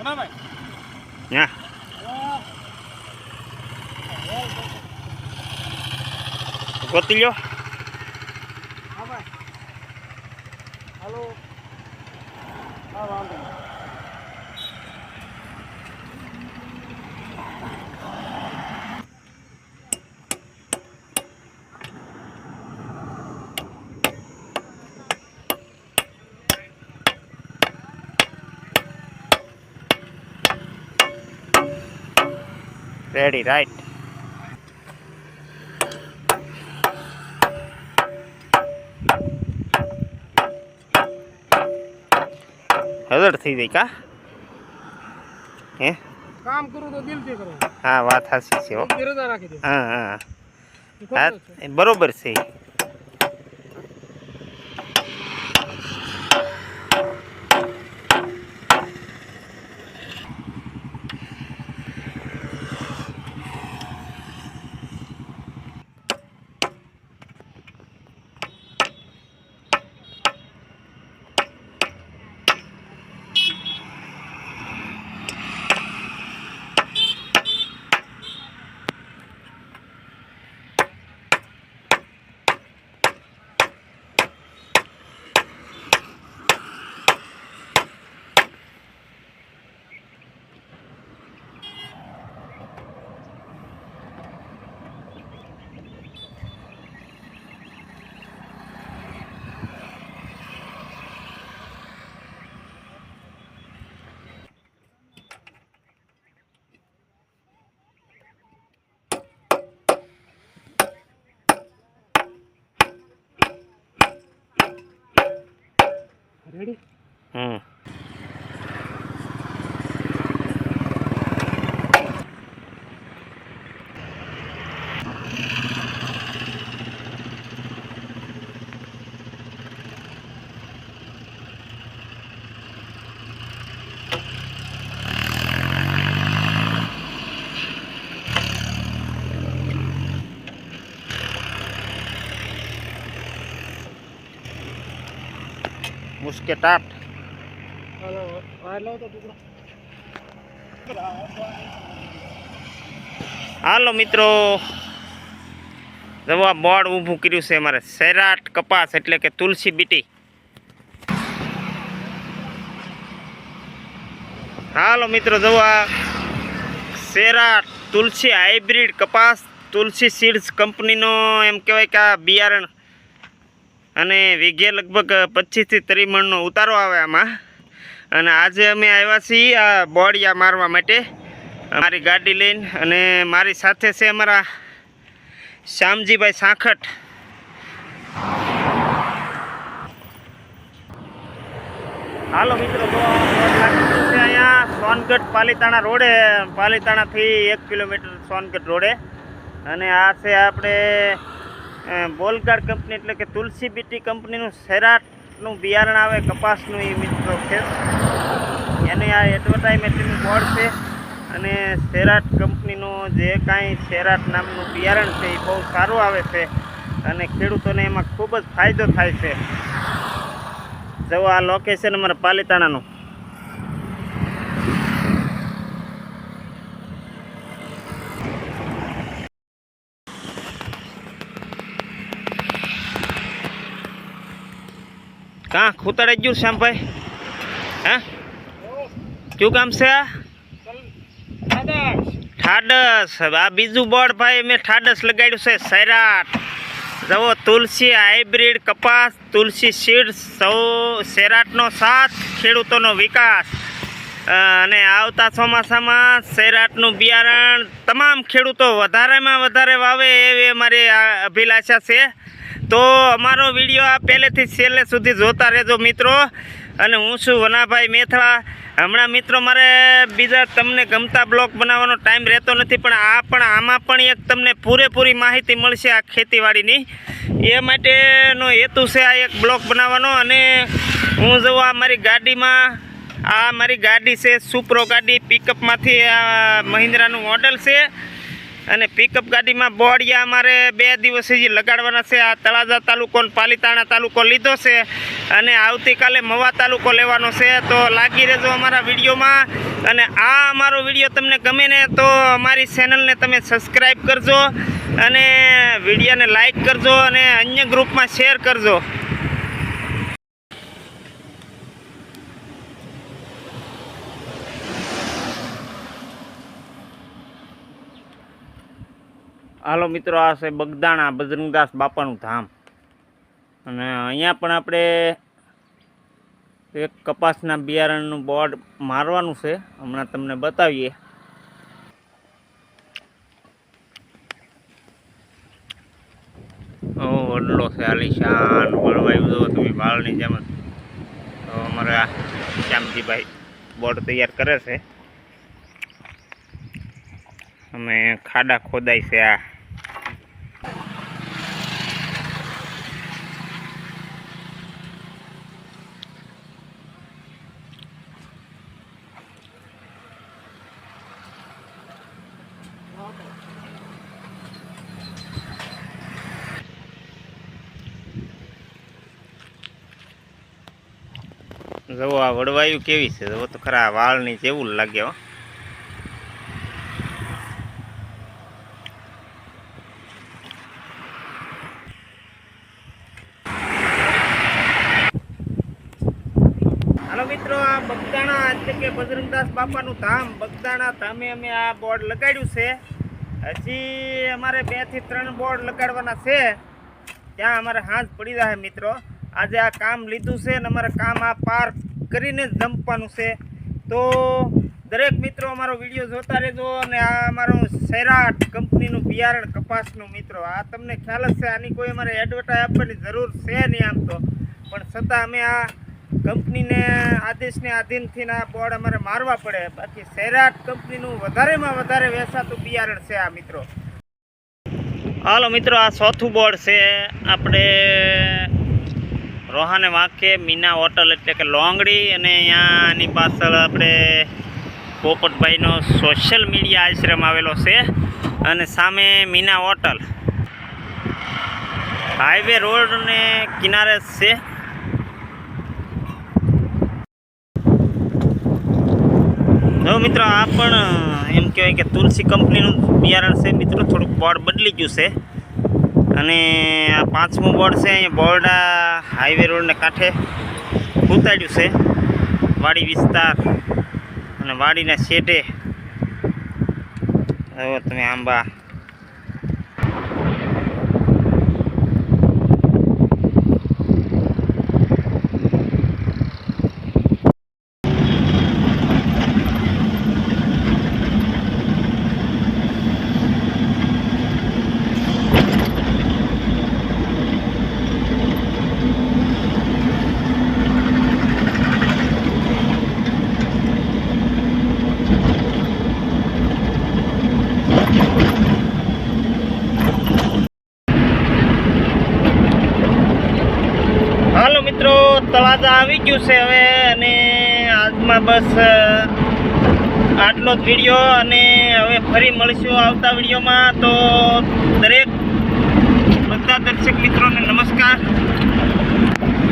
હા ગોતી લ્યો હાલો હા વાંધો રેડી રાઈટ હજર થઈ ગઈ કા? હે? કામ કરું તો દિલથી કરું. હા વાત હાસી છે હો. હા બરોબર છે. રેડી હમ ટાટ. તો ટુકડો હાલો મિત્રો. જવા બોર્ડ ઊભું કર્યું છે અમારે સૈરાટ કપાસ એટલે કે તુલસી બીટી. હાલો મિત્રો જવા સેરાટ તુલસી હાઇબ્રિડ કપાસ તુલસી સીડ્સ કંપનીનો એમ કહેવાય કે આ બિયારણ અને વીઘે લગભગ પચીસથી ત્રીસ મણનો ઉતારો આવે આમાં. અને આજે અમે આવ્યા છીએ આ બોડિયા મારવા માટે. મારી ગાડી લઈને અને મારી સાથે છે અમારા શ્યામજીભાઈ સાંખટ હાલો મિત્રો, તો અહીંયા, સોનગઢ પાલીતાણા રોડે. પાલીતાણાથી એક કિલોમીટર સોનગઢ રોડે. અને આ છે આપણે બોલગાડ કંપની એટલે કે તુલસી બીટી કંપનીનું સેરાટનું બિયારણ આવે, કપાસનું એ મિત્રો છે એની આ એડવર્ટાઇઝમેન્ટનું બોર્ડ છે અને સેરાટ કંપનીનું જે કાંઈ સેરાટ નામનું બિયારણ છે એ બહુ સારું આવે છે અને ખેડૂતોને એમાં ખૂબ જ ફાયદો થાય છે. જો આ લોકેશન અમારા પાલીતાણાનું. કાં, ખૂતડે ગયું શ્યામભાઈ? હા? કયું કામ છે ઠાડસ. આ બીજું બોર્ડ ભાઈ મેં ઠાડસ લગાડ્યું છે, સૈરાટ. જવો તુલસી હાઇબ્રિડ કપાસ, તુલસી સીડ, સૌ સૈરાટનો સાથ, ખેડૂતોનો વિકાસ. અને આવતા ચોમાસામાં સૈરાટનું બિયારણ તમામ ખેડૂતો વધારેમાં વધારે વાવે એવી અમારી અભિલાષા છે. તો અમારો વીડિયો આ પહેલેથી છેલ્લે સુધી જોતા રહેજો મિત્રો. અને હું છું વનાભાઈ મેથળા હમણાં મિત્રો મારે બીજા તમને ગમતા બ્લોક બનાવવાનો ટાઈમ રહેતો નથી, પણ આ પણ આમાં પણ એક તમને પૂરેપૂરી માહિતી મળશે આ ખેતીવાડીની. એ માટેનો હેતુ છે આ એક બ્લોક બનાવવાનો. અને હું જોઉં આ મારી ગાડીમાં, આ મારી ગાડી છે, સુપ્રો ગાડી પિકઅપમાંથી આ મહિન્દ્રાનું મોડલ છે. અને પિકઅપ ગાડીમાં બોડિયા અમારે બે દિવસ હજી લગાડવાના છે. આ તળાજા તાલુકો પાલીતાણા તાલુકો લીધો છે અને આવતીકાલે મવા તાલુકો લેવાનો છે. તો લાગી રહેજો અમારા વિડીયોમાં. અને આ અમારો વીડિયો તમને ગમે ને તો અમારી ચેનલને તમે સબસ્ક્રાઈબ કરજો અને વિડીયોને લાઈક કરજો અને અન્ય ગ્રુપમાં શેર કરજો. હાલો મિત્રો, આ છે બગદાણા બજરંગદાસ બાપાનું ધામ. અને અહીંયા પણ આપણે એક કપાસના બિયારણનું બોર્ડ મારવાનું છે. હમણાં તમને બતાવીએ. વડલો છે, આલિશાન વળવાયું દો તમે વાળની જેમ તો અમારા શ્યામજીભાઈ બોર્ડ તૈયાર કરે છે. અમે ખાડા ખોદાય છે આ. જવો આ વડવાયું કેવી છે? જવો તો ખરા વાળની જેવું લાગે હો હાલો મિત્રો, આ બગદાણા એટલે કે બજરંગદાસ બાપાનું ધામ. બગદાણા ધામે અમે આ બોર્ડ લગાડ્યું છે. હજી અમારે બેથી ત્રણ બોર્ડ લગાડવાના છે. ત્યાં અમારે હાથ પડી રહ્યા મિત્રો. આજે આ કામ લીધું છે અને અમારે કામ આ પાર કરીને જ જંપવાનું છે. તો દરેક મિત્રો અમારો વીડિયો જોતા રહેજો અને આ અમારો સૈરાટ કંપનીનું બિયારણ કપાસનું મિત્રો. આ તમને ખ્યાલ જ છે આની કોઈ અમારે એડવર્ટાઈઝ આપવાની જરૂર છે નહીં આમ તો. પણ છતાં અમે આ કંપનીને આદેશને આધીનથી આ બોર્ડ અમારે મારવા પડે. બાકી સૈરાટ કંપનીનું વધારેમાં વધારે વેચાતું બિયારણ છે આ મિત્રો. હાલો મિત્રો, આ ચોથું બોર્ડ છે. આપણે રોહાને વાંકે મીના હોટલ એટલે કે લોંગડી. અને અહીંયા પાછળ આપણે પોપટભાઈનો સોશિયલ મીડિયા આશ્રમ આવેલો છે. અને સામે મીના હોટલ. હાઈવે રોડને કિનારે છે. જો મિત્રો, આ પણ એમ કહેવાય કે તુલસી કંપનીનું બિયારણ છે મિત્રો, થોડુંક બોર્ડ બદલી ગયું છે. અને આ પાંચમું બોર્ડ છે, અહીંયા બોર્ડા હાઈવે રોડને કાંઠે ઉતાર્યું છે. વાડી વિસ્તાર અને વાડીના શેઢે તમે આંબા હાલો મિત્રો તળાજા આવી ગયું છે હવે અને આજમાં બસ આટલો જ વીડિયો અને હવે ફરી મળીશું આવતા વિડીયોમાં. તો દરેક બધા દર્શક મિત્રોને નમસ્કાર.